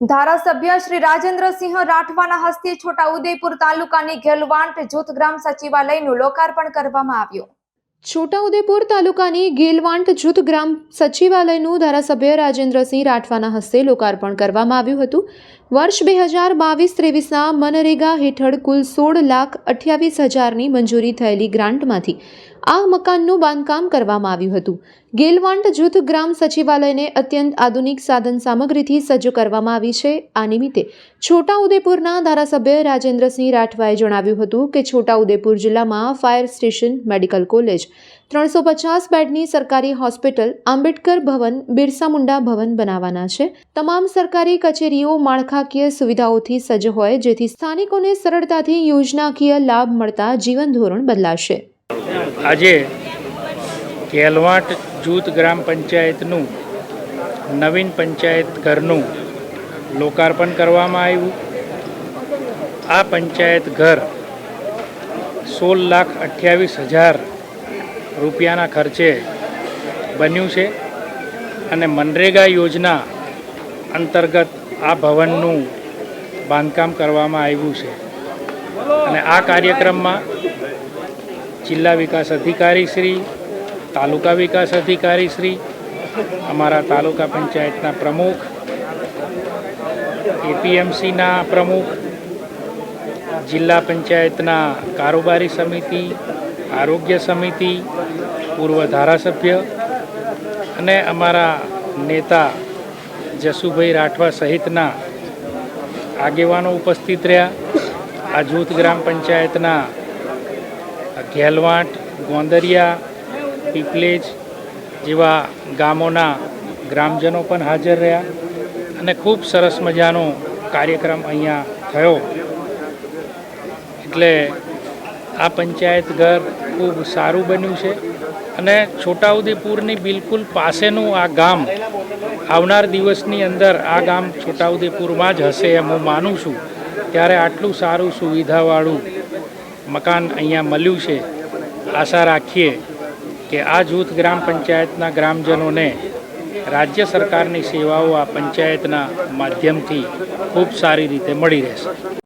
ધારાસભ્ય શ્રી રાજેન્દ્રસિંહ રાઠવાના હસ્તે છોટાઉદેપુર તાલુકાની ગેલવાંટ જૂથ ગ્રામ સચિવાલયનું લોકાર્પણ કરવામાં આવ્યું. છોટાઉદેપુર તાલુકાની ગેલવાંટ જૂથ ગ્રામ સચિવાલયનું ધારાસભ્ય રાજેન્દ્રસિંહ રાઠવાના હસ્તે લોકાર્પણ કરવામાં આવ્યું હતું. વર્ષ બે હજાર બાવીસ ત્રેવીસના મનરેગા હેઠળ કુલ સોળ લાખ અઠ્યાવીસ હજારની મંજૂરી થયેલી ગ્રાન્ટમાંથી આ મકાનનું બાંધકામ કરવામાં આવ્યું હતું. ગેલવાંટ જૂથ ગ્રામ સચિવાલયને અત્યંત આધુનિક સાધન સામગ્રીથી સજ્જ કરવામાં આવી છે. આ નિમિત્તે છોટાઉદેપુરના ધારાસભ્ય રાજેન્દ્રસિંહ રાઠવાએ જણાવ્યું હતું કે છોટાઉદેપુર જિલ્લામાં ફાયર સ્ટેશન, મેડિકલ કોલેજ, ત્રણસો પચાસ બેડની સરકારી હોસ્પિટલ, આંબેડકર ભવન, બિરસા મુંડા ભવન બનાવવાના છે. તમામ સરકારી કચેરીઓ માળખાકીય સુવિધાઓથી સજ્જ હોય, જેથી સ્થાનિકોને સરળતાથી યોજનાકીય લાભ મળતા જીવન ધોરણ બદલાશે. આજે કેલવાટ જૂથ ગ્રામ પંચાયતનું નવીન પંચાયત ઘરનું લોકાર્પણ કરવામાં આવ્યું. આ પંચાયત ઘર સોળ લાખ અઠ્યાવીસ હજાર રૂપિયાના ખર્ચે બન્યું છે અને મનરેગા યોજના અંતર્ગત આ ભવનનું બાંધકામ કરવામાં આવ્યું છે. અને આ કાર્યક્રમમાં જિલ્લા વિકાસ અધિકારી શ્રી, તાલુકા વિકાસ અધિકારી શ્રી, અમારા તાલુકા પંચાયતના પ્રમુખ, એપીએમસીના પ્રમુખ, જિલ્લા પંચાયતના કારોબારી સમિતિ, આરોગ્ય સમિતિ, પૂર્વ ધારાસભ્ય અને અમારા નેતા જસુભાઈ રાઠવા સહિતના આગેવાનો ઉપસ્થિત રહ્યા. આ જૂથ ગ્રામ પંચાયતના ઘેલવાંટ, ગોંદરિયા, પીપલેજ જેવા ગામોના ગ્રામજનો પણ હાજર રહ્યા અને ખૂબ સરસ મજાનો કાર્યક્રમ અહીંયા થયો. એટલે આ પંચાયત ઘર ખૂબ સારું બન્યું છે અને છોટાઉદેપુરની બિલકુલ પાસેનું આ ગામ આવનાર દિવસની અંદર આ ગામ છોટાઉદેપુરમાં જ હશે એમ હું માનું છું. ત્યારે આટલું સારું સુવિધાવાળું મકાન અહીંયા મળ્યું છે, આશા રાખીએ કે આ જૂથ ગ્રામ પંચાયતના ગ્રામજનોને રાજ્ય સરકારની સેવાઓ આ પંચાયતના માધ્યમથી ખૂબ સારી રીતે મળી રહેશે.